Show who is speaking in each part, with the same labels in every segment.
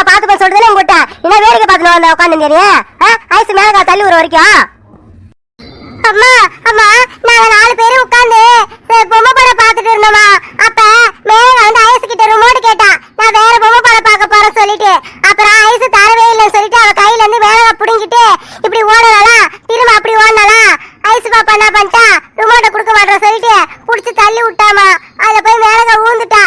Speaker 1: அம்மா பாத்து போய் சொல்றதுல உங்ககிட்ட என்ன வேடிக்கை பாக்கணும் அந்த உட்காந்து ஐஸ் மேல கா தள்ளி ஒரு வரைக்கும். அம்மா அம்மா நாங்க நாலு பேரு உட்காந்து பொம்மை படம் பாத்துட்டு இருந்தோமா? அப்ப மேல வந்து ஐஸ் கிட்ட ரிமோட் கேட்டா நான் வேற பொம்மை படம் பாக்க போறேன் சொல்லிட்டு அப்புறம் ஐஸ் தரவே இல்லைன்னு சொல்லிட்டு அவ கையில இருந்து வேலை புடுங்கிட்டு இப்படி ஓடலாம் திரும்ப அப்படி ஓடலாம் ஐஸ் பாப்பா என்ன பண்ணிட்டா? ரிமோட்டை கொடுக்க மாட்டேன் சொல்லிட்டு புடிச்சு தள்ளி விட்டாமா? அதுல போய் மேலக ஊந்துட்டா.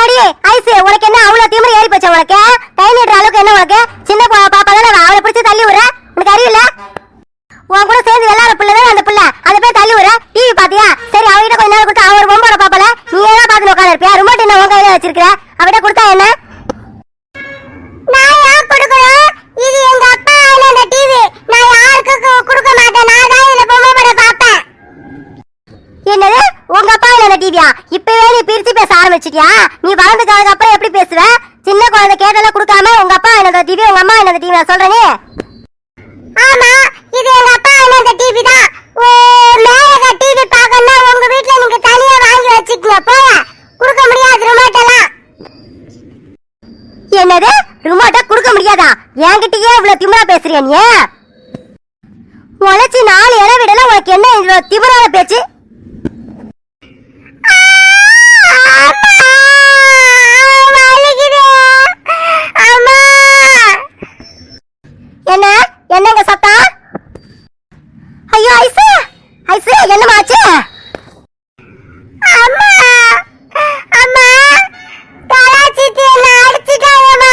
Speaker 1: அடி ஐசு உனக்கு என்ன அவ்வளவு திமிரி ஏறி போச்சு உனக்கு? கை நீடுற அளவுக்கு என்ன உனக்கு? சின்ன பாப்பா திமிரா பேசுறியா நீ உழைச்சி நாலு இடம் விடல உனக்கு என்ன இவ்வளவு திமிரான பேச்சு என்ன என்னங்க சத்தம் ஐயோ ஐசு ஐசு என்னமாச்சு அம்மா அம்மா கலாச்சிட்டு என்ன அடிச்சிட்டாங்கம்மா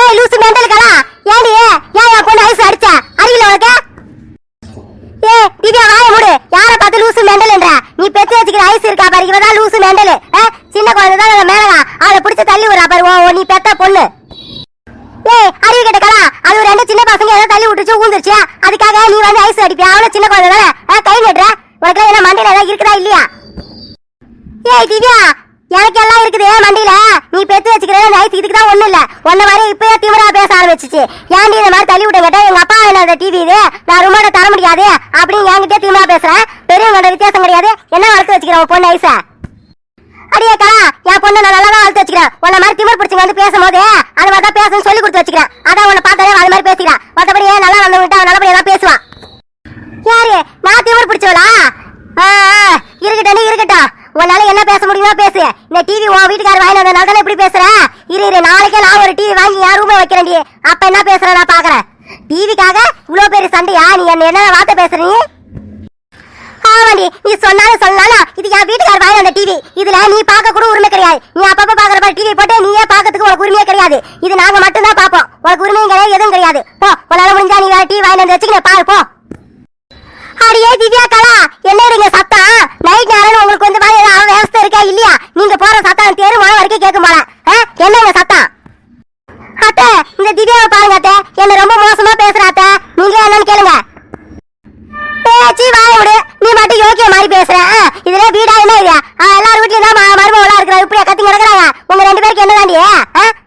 Speaker 1: ஏய் லூசு மெண்டல் கலா ஏடி ஏன் என் பொண்ணு ஐஸ் அடிச்ச அறிவில உனக்கு ஏ திவ்யா வாய மூடு யார பார்த்து லூசு மெண்டல்ன்ற நீ பெத்து வச்சுக்கிற ஐஸ் இருக்கா பாரு இவதான் லூசு மெண்டல் சின்ன குழந்தை தான் அந்த மேலகா அவளை பிடிச்சி தள்ளி விடுறா பாரு. ஓ நீ பெத்த பொண்ணு. ஏய் அறிவு கேட்ட கலா. அது ஒரு ரெண்டு சின்ன பசங்க ஏதோ தள்ளி விட்டுச்சு ஊந்துருச்சு அதுக்காக நீ வந்து ஐஸ் அடிப்பியா? அவளை சின்ன குழந்தை தானே கை நட்டுற. உனக்கு என்ன மண்டையில ஏதாவது இருக்குதா இல்லையா? ஏய் திவ்யா எனக்கு இருக்குது மண்டியில நீ பெத்து வச்சுக்கிற அந்த இதுக்கு தான் ஒண்ணு இல்ல. ஒன்ன மாதிரி இப்பயே திமிரா பேச ஆரம்பிச்சிச்சு. ஏன்டி இந்த மாதிரி தள்ளி விட்ட கேட்டா எங்க அப்பா என்ன டிவி இது? நான் ரூமோட தர முடியாது அப்படின்னு என்கிட்ட திமிரா பேசுறேன் பெரியவங்களோட வித்தியாசம் கிடையாது. என்ன வளர்த்து வச்சுக்கிறேன் பொண்ணு ஐஸ? அடியே கலா என் பொண்ணு நான் நல்லா வளர்த்து வச்சுக்கிறேன். உன்ன மாதிரி திமிர் பிடிச்சிங்க வந்து பேசும்போது அது மாதிரி தான் பேசணும்னு சொல்லி கொடுத்து வச்சுக்கிறேன். அதான் உன்னை பார்த்தாலே அது மாதிரி பேசிக்கிறேன் மற்றபடி நல்லா வந்தவங்கிட்ட அவன் நல்லபடியா தான் பேசுவான் யாரு? நான் திமிர் பிடிச்சவளா? ஆ, ஆ, இருக்கட்டும் இருக்கட்டும். உன்னால என்ன பேச முடியுமோ பேசு. இந்த டிவி உன் வீட்டுக்காரர் வாங்கி வந்தனால தானே இப்படி பேசுற? இரு இரு நாளைக்கே நான் ஒரு டிவி வாங்கி என் ரூம்ல வைக்கிறேன் அப்ப என்ன பேசுற? நான் பாக்குறேன். டிவிக்காக இவ்வளவு பெரிய சண்டையா? நீ என்ன என்ன வார்த்தை பேசுற நீ? நீ சொன்னாலும் சொல்லலாம் இது என் வீட்டுக்கார வாங்கி வந்த டிவி இதுல நீ பார்க்க கூட உரிமை கிடையாது. நீ அப்பப்ப பாக்குற மாதிரி டிவி போட்டு நீயே பார்க்கறதுக்கு உனக்கு உரிமையே கிடையாது. இது நாங்க மட்டும்தான் பார்ப்போம். பாப்போம் உனக்கு உரிமையும் கிடையாது எதுவும் கிடையாது. போ உன்னால முடிஞ்சா நீ வேற டிவி வாங்கி வந்து வச்சுக்கிற பாரு போ. அடியே திவ்யா கலா என்ன இருங்க சத்தம் நைட் நேரம் உங்களுக்கு வந்து மாதிரி ஏதாவது விவசாயம் இருக்கா இல்லையா? நீங்க போற சத்தம் தெரு மழை வரைக்கும் கேட்க போல. என்னங்க சத்தம் அத்தை இந்த திவ்யாவை பாருங்க அத்தை என்ன ரொம்ப மோசமா பேசுற அத்தை நீங்களே என்னன்னு கேளுங்க பேச்சு வாய விடு நீ மட்டும் யோக்கிய மாதிரி பேசுற ஆ? இதுல வீடா என்ன இது ஆ, எல்லார் வீட்லயும் தான் ம- மருமகளா இருக்கிறா இப்படியா கத்தி கிடக்குறாங்க உங்க ரெண்டு பேருக்கு என்ன தாண்டி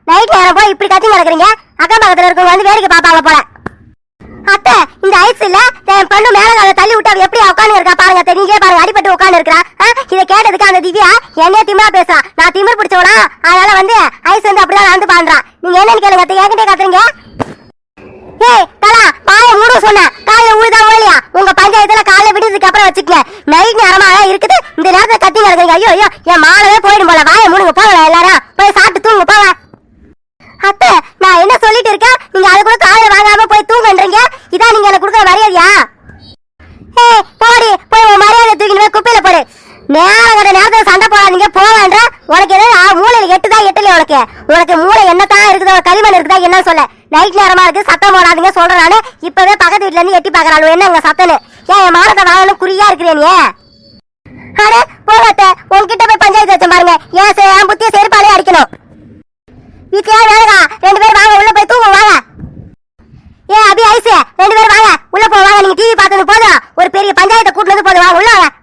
Speaker 1: நைட் நேரம் போய் இப்படி கத்தி கிடக்குறீங்க அக்கம் பக்கத்துல இருக்கவங்க வந்து வேடிக்கை பார்ப்பாங்க போல அத்தை இந்த ஐஸ் இல்ல என் பொண்ணு மேல அதை தள்ளி விட்டு அவ எப்படி உட்கார்ந்து இருக்கா பாருங்க அத்தை நீங்களே பாருங்க அடிபட்டு உட்கார்ந்து இருக்கா இத கேட்டதுக்கு அந்த திவ்யா என்னைய திமிரா பேசுறா நான் திமிர் பிடிச்சவனா அதனால வந்து ஐஸ் வந்து அப்படிதான் நடந்து பாடுறான் நீங்க என்னன்னு கேளுங்க அத்தை என்கிட்ட கத்துறீங்க ஏய் கலா வாய மூடு சொன்னேன் காலைல ஊழுதா ஓலியா உங்க பஞ்சாயத்துல காலைல விடுறதுக்கு அப்புறம் வச்சுக்கங்க நைட் நேரமா இருக்குது இந்த நேரத்துல கத்தி கிடக்குறீங்க ஐயோ ஐயோ என் மானவே போயிடும் போல. வாய மூடுங்க போகல எல்லாரும். போய் சாப்பிட்டு தூங்க போங்க அத்தை நான் என்ன சொல்லிட்டு இருக்கேன்? நீங்க அது கூட காலையில வாங்காம போய் தூங்கன்றீங்க? இதான் நீங்க எனக்கு கொடுக்குற மரியாதையா? ஏய் போடி போய் உன் மரியாதை தூக்கிட்டு போய் குப்பையில போடு. நேரம் கட்ட நேரத்தில் சண்டை போடாதீங்க. போவேன்ற உனக்கு ஏதாவது மூளையில எட்டுதா எட்டுல உனக்கு. உனக்கு மூளை என்னத்தான் இருக்குதோ களிமண் இருக்குதா என்ன சொல்ல? நைட் நேரமா இருக்கு. சத்தம் போடாதீங்க சொல்றேன் இப்பவே பக்கத்து வீட்டுல இருந்து எட்டி பாக்குறாள் என்னங்க சத்தனு ஏன் என் மானத்தை வாங்கணும் குறியா இருக்கிறேன் நீ? அடே போகத்த உன்கிட்ட போய் பஞ்சாயத்து வச்சேன் பாருங்க. ஏன் செ- என் புத்திய செருப்பாலே அடிக்கணும். வீட்லயா வேலைக்கா? ரெண்டு பேரும் வாங்க உள்ள போய் தூங்க வாங்க. ஏ அபி ஐஸ் ரெண்டு பேரும் வாங்க. உள்ள போ வாங்க. நீங்க டிவி பார்த்தது போதும். ஒரு பெரிய பஞ்சாயத்தை கூட்டினது போதும். வாங்க உள்ள வாங்க.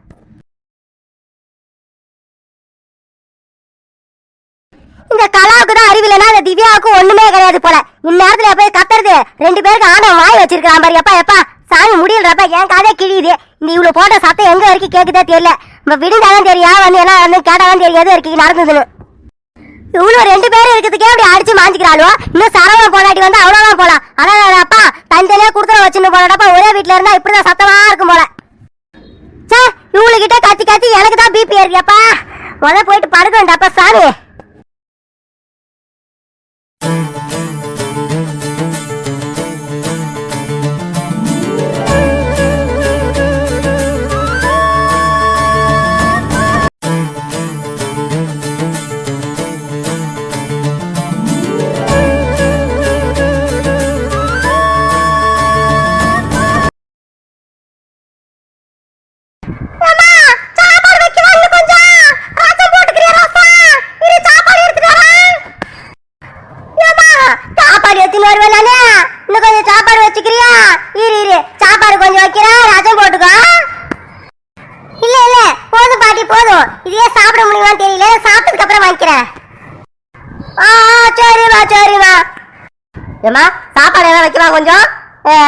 Speaker 1: இந்த கலாவுக்கு தான் அறிவில்லைன்னா அந்த திவ்யாவுக்கு ஒண்ணுமே கிடையாது போல. இந்நேரத்துல போய் கத்துறது. ரெண்டு பேருக்கு ஆணவம் வாய் வச்சிருக்கான் பாரு. எப்பா எப்பா? சாமி முடியலப்பா என் காதே கிழியுது. இந்த இவ்வளவு போட்ட சத்தம் எங்க வரைக்கும் கேக்குதே தெரியல. இப்போ விடுந்தாதான் தெரியும் வந்து என்ன வந்து கேட்டாலும் தெரியும் எது வரைக்கும் நடந்ததுன்னு இவ்வளோ ரெண்டு பேரும் இருக்கிறதுக்கே அப்படி அடிச்சு மாஞ்சிக்கிறாளோ இன்னும் சரவண போராட்டி வந்து அவ்வளோதான் போலாம் அதான் அப்பா தனித்தனியாக கொடுத்துட வச்சுன்னு போனடப்பா ஒரே வீட்டில் இருந்தால் இப்படி தான் சத்தமாக இருக்கும் போல. சே இவளுகிட்ட கத்தி கத்தி எனக்கு தான் பிபி ஏறியப்பா முதல்ல போயிட்டு படுக்க வேண்டாப்பா சாமி.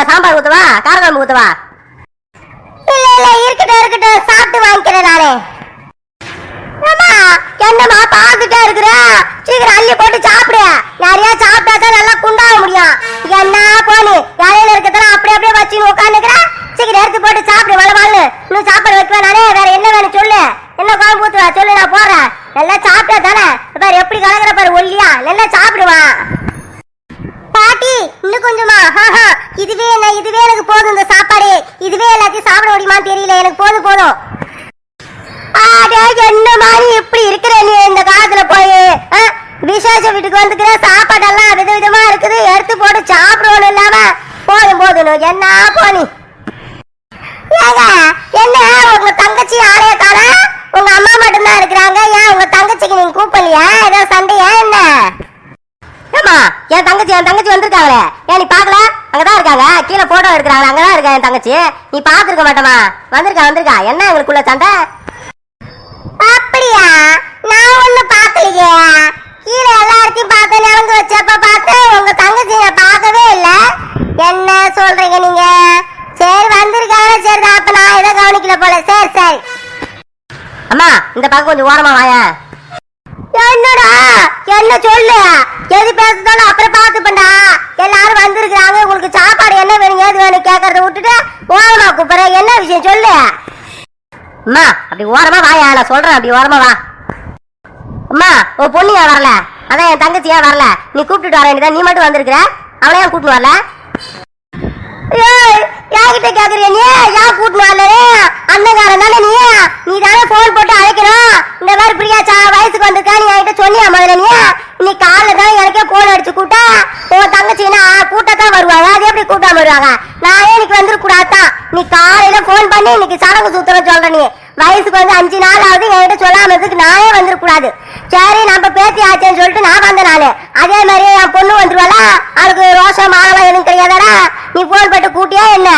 Speaker 1: சாம்பார் ஊத்தவா காரக்குழம்பு ஊத்தவா இல்ல இல்ல இருக்கட்டும் இருக்கட்டும் சாப்பிட்டு வாங்கிக்கிறேன் நானே. அம்மா என்னம்மா பாத்துட்டே இருக்கிற? சீக்கிரம் அள்ளி போட்டு சாப்பிடு. நிறைய சாப்பிட்டா தான் நல்லா குண்டாக முடியும். என்ன போனி? இலையில இருக்கிறதெல்லாம் அப்படி அப்படியே வச்சு உட்காந்துக்கிற சீக்கிரம் எடுத்து போட்டு சாப்பிடு வள வாழ்னு இன்னும் சாப்பாடு வைக்குவேன் நானே வேற என்ன வேணும் சொல்லு. என்ன குழம்பு ஊத்துவா சொல்லு நான் போறேன் நல்லா சாப்பிட்டா தானே? பாரு எப்படி கலங்குற பாரு ஒல்லியா. நல்லா சாப்பிடுவான் பாட்டி இன்னும் கொஞ்சமா? இதுவே என்ன இதுவே எனக்கு போதும் இந்த சாப்பாடு. இதுவே எல்லாத்தையும் சாப்பிட முடியுமான்னு தெரியல. எனக்கு போதும் போதும். என்ன மாதிரி இப்படி இருக்கிற நீ இந்த காலத்துல போய்? விசேஷ வீட்டுக்கு வந்துக்கிற சாப்பாடெல்லாம் விதவிதமா இருக்குது. எடுத்து போட்டு சாப்பிடணும் இல்லாம. போதும் போதும். என்ன போனி என்ன உங்க தங்கச்சி ஆளைய உங்க அம்மா மட்டும்தான் இருக்கிறாங்க. ஏன் உங்க தங்கச்சிக்கு நீங்க கூப்பிடலையா? ஏதோ சண்டையா என்ன? ஏமா என் தங்கச்சி என் தங்கச்சி வந்திருக்காங்களே. ஏன் நீ பார்க்கல? அங்கதான் இருக்காங்க. கீழே போட்டோ எடுக்கிறாங்க அங்கதான் இருக்கா என் தங்கச்சி? நீ பார்த்திருக்க மாட்டோமா வந்திருக்கா வந்திருக்கா? என்ன எங்களுக்குள்ள சண்டை? அப்படியா? நான் ஒண்ணு பாக்கலையே கீழே எல்லாத்தையும் பார்த்து நிலந்து வச்சப்ப பார்த்து உங்க தங்கச்சியை பார்க்கவே இல்ல. என்ன சொல்றீங்க நீங்க? சரி வந்திருக்காங்க சரி அப்ப நான் எதை கவனிக்கல போல. சரி சரி. அம்மா இந்த பக்கம் கொஞ்சம் ஓரமா வாயா என்னடா? என்ன சொல்லு? எது பேசுதாலும் அப்புறம் பாத்துப்பண்டா எல்லாரும் வந்திருக்கிறாங்க. உங்களுக்கு சாப்பாடு என்ன வேணும் ஏது வேணும் கேட்கறத விட்டுட்டு ஓரமா கூப்பிடுற. என்ன விஷயம் சொல்லு. அம்மா அப்படி ஓரமா வாயா நான் சொல்றேன். அப்படி ஓரமா வா. அம்மா உன் பொண்ணு ஏன் வரல? அதான் என் தங்கச்சி ஏன் வரல. நீ கூப்பிட்டுட்டு வர வேண்டியதான் நீ மட்டும் வந்திருக்கிற? அவளை கூப்பிட்டு வரல? ஏய், என்கிட்ட கேக்குறிய நீ ஏன் கூட்டினு வரல அண்ணங்காரன் தானே நீ? நீ தானே போன் போட்டு அழைக்கிறோம். இந்த மாதிரி பிரியாச்சா வயசுக்கு வந்திருக்கா? நீ என்கிட்ட சொன்னியா முதல்ல நீ? நீ காலைல தான் எனக்கே போன் அடிச்சு கூட்டா உன் தங்கச்சின்னா கூட்டத்தான் வருவாங்க? அது எப்படி கூட்டாம வருவாங்க? நானே இன்னைக்கு வந்துருக்கூடாதான் நீ காலையில போன் பண்ணி இன்னைக்கு சடங்கு சூத்திரம் சொல்ற நீ. வயசுக்கு வந்து அஞ்சு நாள் ஆகுது என்கிட்ட சொல்லாம இருந்துக்கு நானே வந்துடக்கூடாது சரி நம்ம பேத்தி ஆச்சேன்னு சொல்லிட்டு நான் வந்தேன் நானு. அதே மாதிரி என் பொண்ணு வந்துருவாளா? அவளுக்கு ரோஷம் மானலாம் எதுவும் தெரியாதாடா நீ போன் போட்டு கூட்டியா என்ன?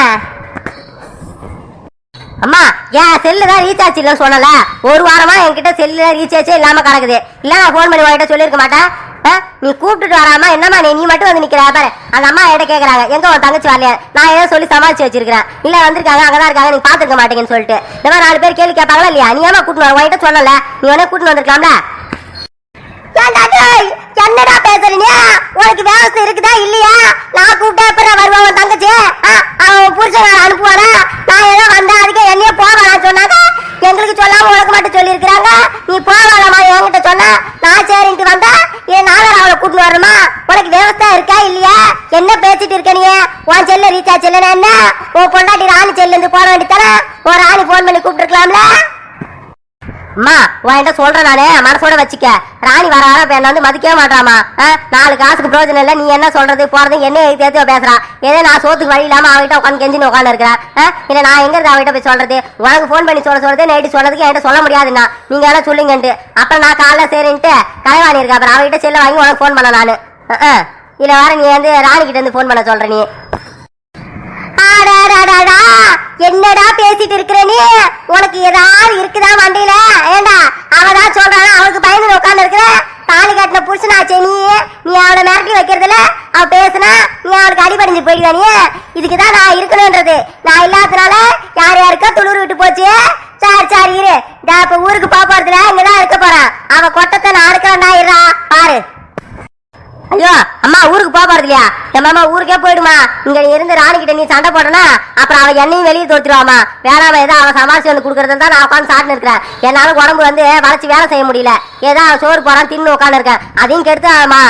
Speaker 1: அம்மா ஏன் செல்லு தான் ரீசார்ஜ் இல்லை சொன்னல. ஒரு வாரமா என்கிட்ட செல்லுல ரீசார்ஜே இல்லாம கிடக்குது. இல்ல நான் ஃபோன் பண்ணி உங்ககிட்ட சொல்லியிருக்க மாட்டேன். ஆ? நீ கூப்பிட்டுட்டு வராம என்னம்மா நீ நீ மட்டும் வந்து நிக்கிற பாரு. அந்த அம்மா என்கிட்ட கேக்குறாங்க எங்க உன் தங்கச்சி வரலையா? நான் ஏதோ சொல்லி சமாளிச்சு வச்சிருக்கிறேன். இல்ல வந்திருக்காங்க அங்கதான் இருக்காங்க நீ பாத்துக்க மாட்டேங்கன்னு சொல்லிட்டு. இந்த மாதிரி நாலு பேர் கேள்வி கேட்பாங்களா இல்லையா? நீ ஏமா கூட்டு வர? உங்ககிட்ட சொல்லல. நீ உடனே கூட்டு வந்திருக்கலாம்ல? ஏன்டா டேய், என்னடா பேசுறீங்க? உனக்கு விவசாயம் இருக்குதா இல்லையா? நான் கூப்பிட்டா அப்புறம் வருவாங்க தங்கச்சி ஆ, அவன் புருஷன் அனுப்புவானா? நான் ஏதோ வந்தா அதுக்கு என்னைய போவானான்னு சொன்னாங்க. எங்களுக்கு சொல்லாம உனக்கு மட்டும் சொல்லியிருக்கிறாங்க. நீ போவாளாமா என்கிட்ட சொன்னா. நான் சரின்ட்டு வந்தா என் நாளர் அவளை கூட்டிட்டு வரணுமா? உனக்கு விவசாயம் இருக்கா இல்லையா? என்ன பேசிட்டு இருக்க நீ? உன் செல்ல ரீசார்ஜ் இல்லைன்னா என்ன? உன் பொண்டாட்டி ராணி செல்ல இருந்து போட வேண்டியதானே? ஒரு ராணி போன் பண்ணி கூப்பிட்டுருக்கலாம்ல? அம்மா உன்கிட்ட சொல்றேன் நானே. மனசோட வச்சுக்க. ராணி வர என்ன வந்து மதிக்கவே மாட்டாமா நாலு காசுக்கு பிரயோஜனம் இல்ல நீ என்ன சொல்றது போறது என்ன எழுதி தேர்த்து பேசுறா. ஏதோ நான் சோத்துக்கு வழி இல்லாம அவகிட்ட உட்காந்து கெஞ்சின்னு உட்காந்து இருக்கிறேன் இல்ல நான் எங்க இருந்து அவகிட்ட போய் சொல்றது? உனக்கு போன் பண்ணி சொல்ல சொல்றது நைட்டு சொல்றதுக்கு என்கிட்ட சொல்ல முடியாதுண்ணா. நீங்க எல்லாம் சொல்லுங்கன்ட்டு. அப்புறம் நான் காலைல சரின்ட்டு கலைவாணி இருக்கா அப்புறம் அவகிட்ட செல்ல வாங்கி உனக்கு போன் பண்ண நானு. இல்ல வேற நீ வந்து ராணி கிட்ட இருந்து போன் பண்ண சொல்ற நீ. அடடடடா, என்னடா பேசிட்டு இருக்கிற நீ? உனக்கு ஏதாவது இருக்குதா வண்டியில? ஏண்டா அவதான் சொல்றானா அவளுக்கு பயந்து உட்கார்ந்து இருக்கிற? தாலி கட்டின புருஷனாச்சே நீ. நீ அவனை மிரட்டி வைக்கிறதுல? அவ பேசுனா நீ அவனுக்கு அடிபடிஞ்சு போயிடுவா நீ. இதுக்குதான் நான் இருக்கணும்ன்றது. நான் இல்லாதனால யார் யாருக்கோ துளிர் விட்டு போச்சு? சரி சரி இரு. நான் இப்ப ஊருக்கு போக இங்கதான் இருக்க போறான். அவன் கொட்டத்தை நான் இருக்கிறேன்டா இருடா பாரு. ஐயோ ஊருக்கு போக போறது இல்லையா? என் மாமா ஊருக்கே போயிடுமா. இங்க நீ இருந்து ராணி கிட்ட நீ சண்டை போடனா அப்புறம் அவ என்னையும் வெளியே தோத்துருவாமா வேணாம ஏதோ அவன் சமாளிச்சு வந்து கொடுக்கறது தான் நான் உட்காந்து சாட்டின்னு இருக்கிறேன். என்னால உடம்பு வந்து வளைச்சு வேலை செய்ய முடியல. ஏதோ அவன் சோறு போறான் தின்னு உட்காந்து இருக்கேன். அதையும் கெடுத்து ஆமா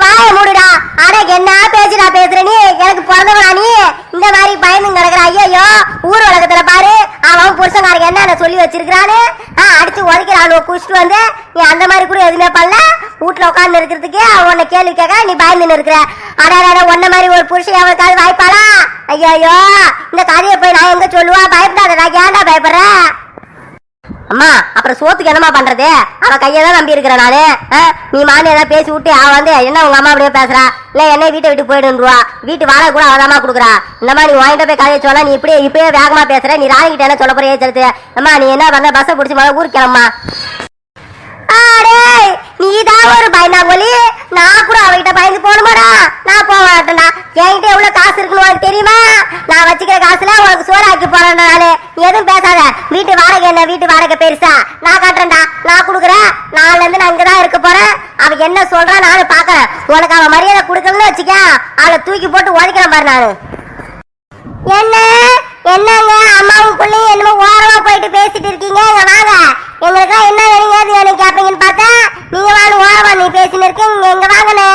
Speaker 1: வாய மூடுடா. அட என்ன பேசுடா பேசுற நீ? எனக்கு பிறந்தவனா நீ? இந்த மாதிரி பயந்து கிடக்குற ஐயோ ஊர் உலகத்துல பாரு. அவன் புருஷனாருக்கு என்ன சொல்லி வச்சிருக்கிறான்னு அடிச்சு உதைக்கிறான் குஷ்டு வந்து. நீ அந்த மாதிரி கூட எதுவுமே பண்ணல? வீட்டுல உட்கார்ந்து இருக்கிறதுக்கு உன்னை கேள்வி கேட்க நீ பயந்துன்னு இருக்கிற. அடாடா உன்ன மாதிரி ஒரு புருஷன் அவனுக்காவது வாய்ப்பாளா? ஐயோ இந்த கதையை போய் நான் எங்க சொல்லுவா? பயப்படாதடா ஏன்டா பயப்படுற? அம்மா அப்புறம் சோத்துக்கு என்னம்மா பண்றது? அவ கையை தான் நம்பி இருக்கிறேன் நானு. நீ மாமி ஏதாவது பேசி விட்டு அவ வந்து என்ன உங்க அம்மா அப்படியே பேசுறா? இல்ல என்ன வீட்டை விட்டு போயிடுவா வீட்டு வாழை கூட அவதாமா கொடுக்குறா. இந்த மாதிரி நீ வாங்கிட்டு போய் கதையை சொல்ல நீ இப்படியே இப்படியே வேகமா பேசுற. நீ ராணிகிட்ட என்ன சொல்ல போறியே செலுத்து. அம்மா நீ என்ன பண்ண? பஸ்ஸை பிடிச்சி முதல்ல ஊருக்கு கிளம்புமா. நீதான் ஒரு தான் ஒரு நான் கூட அவகிட்ட பயந்து போகணுமாடா? நான் போக மாட்டேன்டா. என்கிட்ட எவ்வளவு காசு இருக்குன்னு உனக்கு தெரியுமா? நான் வச்சுக்கிற காசுல உனக்கு சோறாக்கி போறேன் நானு. எதுவும் பேசாத. வீட்டு வாடகை என்ன? வீட்டு வாடகை பெருசா? நான் காட்டுறேன்டா. நான் கொடுக்குறேன். நாளைல இருந்து நான் இங்கதான் இருக்க போறேன். அவ என்ன சொல்றா நானும் பாக்குறேன். உனக்கு அவன் மரியாதை கொடுக்கலன்னு வச்சுக்க அவளை தூக்கி போட்டு உதைக்கிறேன் பாரு நானு. என்ன? என்னங்க அம்மாவும் என்னமோ ஓரமா போயிட்டு பேசிட்டு இருக்கீங்க இங்க வாங்க. எங்களுக்கு என்ன வேணுங்க அது வேணும் கேட்பீங்கன்னு பார்த்தா நீங்க வாங்க ஓரமா நீ பேசின்னு இருக்கீங்க இங்க வாங்கண்ணே.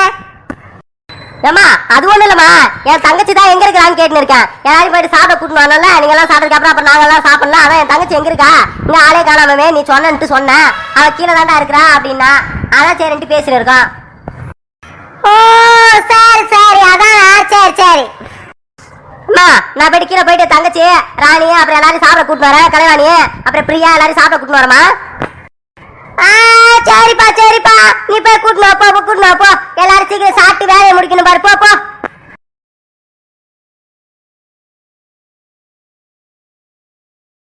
Speaker 1: ஏமா அது ஒண்ணும் இல்லம்மா. என் தங்கச்சி தான் எங்க இருக்கான்னு கேட்டுன்னு இருக்கேன் எல்லாரும் போயிட்டு சாப்பிட கூட்டிட்டு வரணும்ல நீங்க எல்லாம் சாப்பிட்டதுக்கு அப்புறம் அப்புறம் நாங்க எல்லாம் சாப்பிடலாம். அதான் என் தங்கச்சி எங்க இருக்கா? இங்க ஆளே காணாமவே நீ சொன்னன்ட்டு சொன்ன. அவ கீழே தாண்டா இருக்கிறா அப்படின்னா அதான் சரின்ட்டு பேசிட்டு இருக்கோம். ஓ சரி சரி அதான் சரி சரி. அம்மா நான் போயிட்டு கீழே போயிட்டு தங்கச்சி ராணி அப்புறம் எல்லாரும் சாப்பிட கூட்டு வரேன் கலைவாணி அப்புறம் பிரியா எல்லாரும் சாப்பிட கூட்டு வரமா? சரிப்பா சரிப்பா. நீ போய் கூட்டினு போ போ, போ. எல்லாரும் சீக்கிரம் சாப்பிட்டு வேலையை முடிக்கணும் பாரு போ போ.